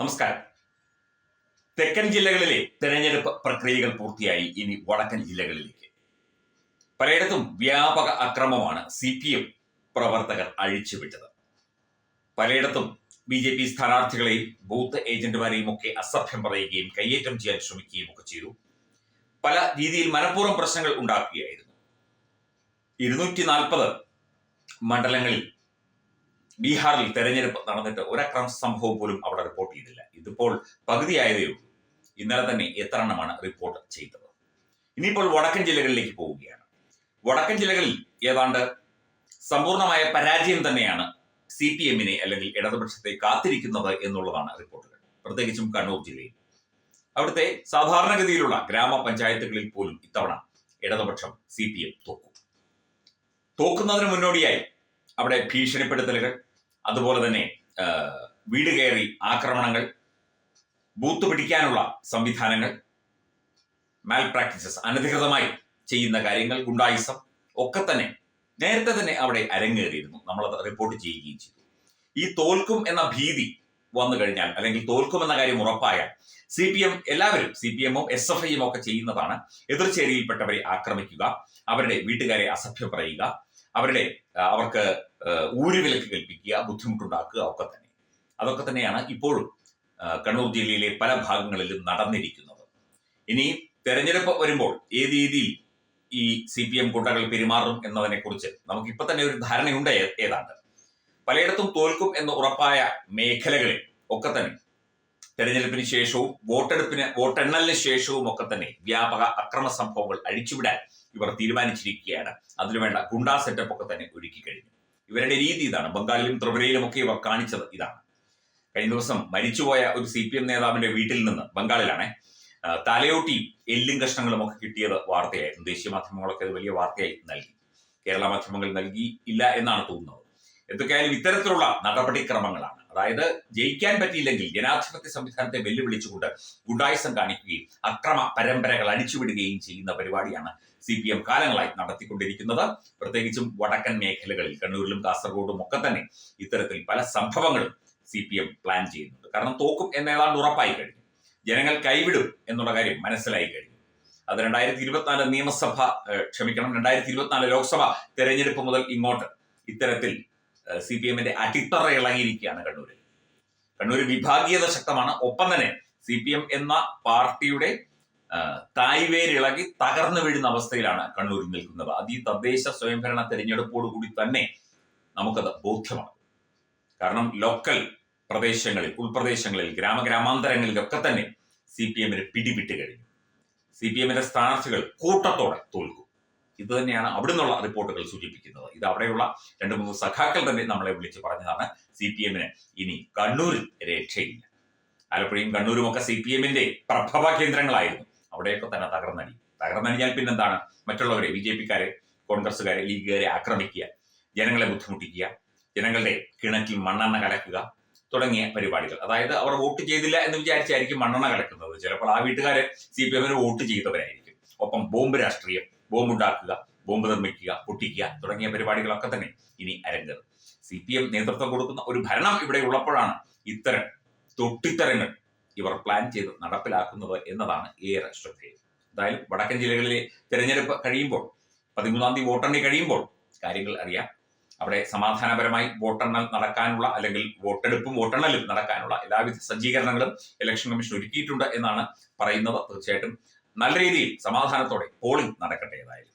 നമസ്കാരം. തെക്കൻ ജില്ലകളിലെ തെരഞ്ഞെടുപ്പ് പ്രക്രിയകൾ പൂർത്തിയായി ഇനി വടക്കൻ ജില്ലകളിലേക്ക്. പലയിടത്തും വ്യാപക അക്രമമാണ് സി പി എം പ്രവർത്തകർ അഴിച്ചുവിട്ടത്. പലയിടത്തും ബി ജെ പി സ്ഥാനാർത്ഥികളെയും ബൂത്ത് ഏജന്റുമാരെയും ഒക്കെ അസഭ്യം പറയുകയും കയ്യേറ്റം ചെയ്യാൻ ശ്രമിക്കുകയും ഒക്കെ ചെയ്തു. പല രീതിയിൽ മനഃപൂർവം പ്രശ്നങ്ങൾ ഉണ്ടാക്കുകയായിരുന്നു. ഇരുന്നൂറ്റി നാൽപ്പത് മണ്ഡലങ്ങളിൽ ബീഹാറിൽ തെരഞ്ഞെടുപ്പ് നടന്നിട്ട് ഒരക്രമ സംഭവം പോലും അവിടെ റിപ്പോർട്ട് ചെയ്തില്ല. ഇതിപ്പോൾ പകുതിയായതേ ഉള്ളൂ. ഇന്നലെ തന്നെ എത്ര എണ്ണമാണ് റിപ്പോർട്ട് ചെയ്തത്? ഇനിയിപ്പോൾ വടക്കൻ ജില്ലകളിലേക്ക് പോവുകയാണ്. വടക്കൻ ജില്ലകളിൽ ഏതാണ്ട് സമ്പൂർണമായ പരാജയം തന്നെയാണ് സി പി എമ്മിനെ അല്ലെങ്കിൽ ഇടതുപക്ഷത്തെ കാത്തിരിക്കുന്നത് എന്നുള്ളതാണ് റിപ്പോർട്ടുകൾ പ്രത്യേകിച്ചും കണ്ണൂർ ജില്ലയിൽ. അവിടുത്തെ സാധാരണഗതിയിലുള്ള ഗ്രാമപഞ്ചായത്തുകളിൽ പോലും ഇത്തവണ ഇടതുപക്ഷം സി പി എം തോക്കും. തോക്കുന്നതിന് മുന്നോടിയായി അവിടെ ഭീഷണിപ്പെടുത്തലുകൾ അതുപോലെ തന്നെ വീട് കയറി ആക്രമണങ്ങൾ ബൂത്ത് പിടിക്കാനുള്ള സംവിധാനങ്ങൾ മാൽ പ്രാക്ടീസസ് അനധികൃതമായി ചെയ്യുന്ന കാര്യങ്ങൾ ഗുണ്ടായിസം ഒക്കെ തന്നെ നേരത്തെ തന്നെ അവിടെ അരങ്ങേറിയിരുന്നു. നമ്മളത് റിപ്പോർട്ട് ചെയ്യുകയും ചെയ്തു. ഈ തോൽക്കും എന്ന ഭീതി വന്നു കഴിഞ്ഞാൽ അല്ലെങ്കിൽ തോൽക്കും എന്ന കാര്യം ഉറപ്പായാൽ സി പി എം എല്ലാവരും സി പി എമ്മും എസ് എഫ് ഐയും ഒക്കെ ചെയ്യുന്നതാണ് എതിർചേരിയിൽപ്പെട്ടവരെ ആക്രമിക്കുക അവരുടെ വീട്ടുകാരെ അസഭ്യം പറയുക അവരുടെ അവർക്ക് ഊരുവിലക്ക് കൽപ്പിക്കുക ബുദ്ധിമുട്ടുണ്ടാക്കുക ഒക്കെ തന്നെ. അതൊക്കെ തന്നെയാണ് ഇപ്പോഴും കണ്ണൂർ ജില്ലയിലെ പല ഭാഗങ്ങളിലും നടന്നിരിക്കുന്നത്. ഇനി തെരഞ്ഞെടുപ്പ് വരുമ്പോൾ ഏത് രീതിയിൽ ഈ സി പി എം കൂട്ടകൾ പെരുമാറും എന്നതിനെ കുറിച്ച് നമുക്ക് ഇപ്പൊ തന്നെ ഒരു ധാരണയുണ്ട് ഏതാണ്ട്. പലയിടത്തും തോൽക്കും എന്ന് ഉറപ്പായ മേഖലകളിൽ ഒക്കെ തന്നെ തെരഞ്ഞെടുപ്പിന് ശേഷവും വോട്ടെടുപ്പിന് വോട്ടെണ്ണലിന് ശേഷവും ഒക്കെ തന്നെ വ്യാപക അക്രമ സംഭവങ്ങൾ അഴിച്ചുവിടാൻ ഇവർ തീരുമാനിച്ചിരിക്കുകയാണ്. അതിനുവേണ്ട ഗുണ്ടാ സെറ്റപ്പ് ഒക്കെ തന്നെ ഒരുക്കി കഴിഞ്ഞു. ഇവരുടെ രീതി ഇതാണ്. ബംഗാളിലും ത്രിപുരയിലും ഒക്കെ ഇവർ കാണിച്ചത് ഇതാണ്. കഴിഞ്ഞ ദിവസം മരിച്ചുപോയ ഒരു സി പി എം നേതാവിന്റെ വീട്ടിൽ നിന്ന് ബംഗാളിലാണ് തലയോട്ടിയും എല്ലും കഷ്ണങ്ങളും ഒക്കെ കിട്ടിയത് വാർത്തയായിരുന്നു. ദേശീയ മാധ്യമങ്ങളൊക്കെ അത് വലിയ വാർത്തയായി നൽകി. കേരള മാധ്യമങ്ങൾ നൽകി ഇല്ല എന്നാണ് തോന്നുന്നത്. എന്തൊക്കെയായാലും ഇത്തരത്തിലുള്ള നടപടിക്രമങ്ങളാണ് അതായത് ജയിക്കാൻ പറ്റിയില്ലെങ്കിൽ ജനാധിപത്യ സംവിധാനത്തെ വെല്ലുവിളിച്ചുകൊണ്ട് ഗുഡായുസം കാണിക്കുകയും അക്രമ പരമ്പരകൾ അടിച്ചുവിടുകയും ചെയ്യുന്ന പരിപാടിയാണ് സി പി എം കാലങ്ങളായി നടത്തിക്കൊണ്ടിരിക്കുന്നത്. പ്രത്യേകിച്ചും വടക്കൻ മേഖലകളിൽ കണ്ണൂരിലും കാസർഗോഡും ഒക്കെ തന്നെ ഇത്തരത്തിൽ പല സംഭവങ്ങളും സി പി എം പ്ലാൻ ചെയ്യുന്നുണ്ട്. കാരണം തോക്കും എന്ന് ഏതാണ്ട് ഉറപ്പായി കഴിഞ്ഞു. ജനങ്ങൾ കൈവിടും എന്നുള്ള കാര്യം മനസ്സിലായി കഴിഞ്ഞു. അത് രണ്ടായിരത്തി ഇരുപത്തിനാല് നിയമസഭ ക്ഷമിക്കണം രണ്ടായിരത്തി ഇരുപത്തിനാല് ലോക്സഭ തെരഞ്ഞെടുപ്പ് മുതൽ ഇങ്ങോട്ട് ഇത്തരത്തിൽ സി പി എമ്മിന്റെ അടിത്തറ ഇളകിയിരിക്കുകയാണ് കണ്ണൂരിൽ കണ്ണൂർ വിഭാഗീയത ശക്തമാണ്. ഒപ്പം തന്നെ സി പി എം എന്ന പാർട്ടിയുടെ തായ്വേരിളകി തകർന്നു വീഴുന്ന അവസ്ഥയിലാണ് കണ്ണൂരിൽ നിൽക്കുന്നത്. അത് ഈ തദ്ദേശ സ്വയംഭരണ തെരഞ്ഞെടുപ്പോടുകൂടി തന്നെ നമുക്കത് ബോധ്യമാണ്. കാരണം ലോക്കൽ പ്രദേശങ്ങളിൽ ഉൾപ്രദേശങ്ങളിൽ ഗ്രാമഗ്രാമാന്തരങ്ങളിലൊക്കെ തന്നെ സി പി എമ്മിന് പിടിവിട്ട് കഴിഞ്ഞു. സി പി എമ്മിന്റെ സ്ഥാനാർത്ഥികൾ കൂട്ടത്തോടെ തോൽക്കും. ഇത് തന്നെയാണ് അവിടെ നിന്നുള്ള റിപ്പോർട്ടുകൾ സൂചിപ്പിക്കുന്നത്. ഇത് അവിടെയുള്ള രണ്ട് മൂന്ന് സഖാക്കൾ തന്നെ നമ്മളെ വിളിച്ച് പറഞ്ഞതാണ് സി പി എമ്മിന് ഇനി കണ്ണൂരിൽ രക്ഷയില്ല. ആലപ്പുഴയും കണ്ണൂരും ഒക്കെ സി പി എമ്മിന്റെ പ്രഭവ കേന്ദ്രങ്ങളായിരുന്നു. അവിടെയൊക്കെ തന്നെ തകർന്നടി. തകർന്നടിഞ്ഞാൽ പിന്നെന്താണ്? മറ്റുള്ളവരെ ബി ജെ പിക്കാരെ കോൺഗ്രസുകാരെ ലീഗുകാരെ ആക്രമിക്കുക ജനങ്ങളെ ബുദ്ധിമുട്ടിക്കുക ജനങ്ങളുടെ കിണറ്റിൽ മണ്ണെണ്ണ കലക്കുക തുടങ്ങിയ പരിപാടികൾ. അതായത് അവർ വോട്ട് ചെയ്തില്ല എന്ന് വിചാരിച്ചായിരിക്കും മണ്ണെണ്ണ കലക്കുന്നത്. ചിലപ്പോൾ ആ വീട്ടുകാരെ സി പി എമ്മിന് വോട്ട് ചെയ്തവരായിരിക്കും. ഒപ്പം ബോംബ് രാഷ്ട്രീയം ബോംബ് ഉണ്ടാക്കുക ബോംബ് നിർമ്മിക്കുക പൊട്ടിക്കുക തുടങ്ങിയ പരിപാടികളൊക്കെ തന്നെ ഇനി അരങ്ങേറും. സി പി എം നേതൃത്വം കൊടുക്കുന്ന ഒരു ഭരണം ഇവിടെ ഉള്ളപ്പോഴാണ് ഇത്തരം തൊട്ടിത്തരങ്ങൾ ഇവർ പ്ലാൻ ചെയ്ത് നടപ്പിലാക്കുന്നത് എന്നതാണ് ഏറെ ശ്രദ്ധേയം. എന്തായാലും വടക്കൻ ജില്ലകളിലെ തെരഞ്ഞെടുപ്പ് കഴിയുമ്പോൾ പതിമൂന്നാം തീയതി വോട്ടെണ്ണി കഴിയുമ്പോൾ കാര്യങ്ങൾ അറിയാം. അവിടെ സമാധാനപരമായി വോട്ടെണ്ണൽ നടക്കാനുള്ള അല്ലെങ്കിൽ വോട്ടെടുപ്പും വോട്ടെണ്ണലും നടക്കാനുള്ള എല്ലാവിധ സജ്ജീകരണങ്ങളും ഇലക്ഷൻ കമ്മീഷൻ ഒരുക്കിയിട്ടുണ്ട് എന്നാണ് പറയുന്നത്. തീർച്ചയായിട്ടും നല്ല രീതിയിൽ സമാധാനത്തോടെ പോളിംഗ് നടക്കട്ടെ ഏതായാലും.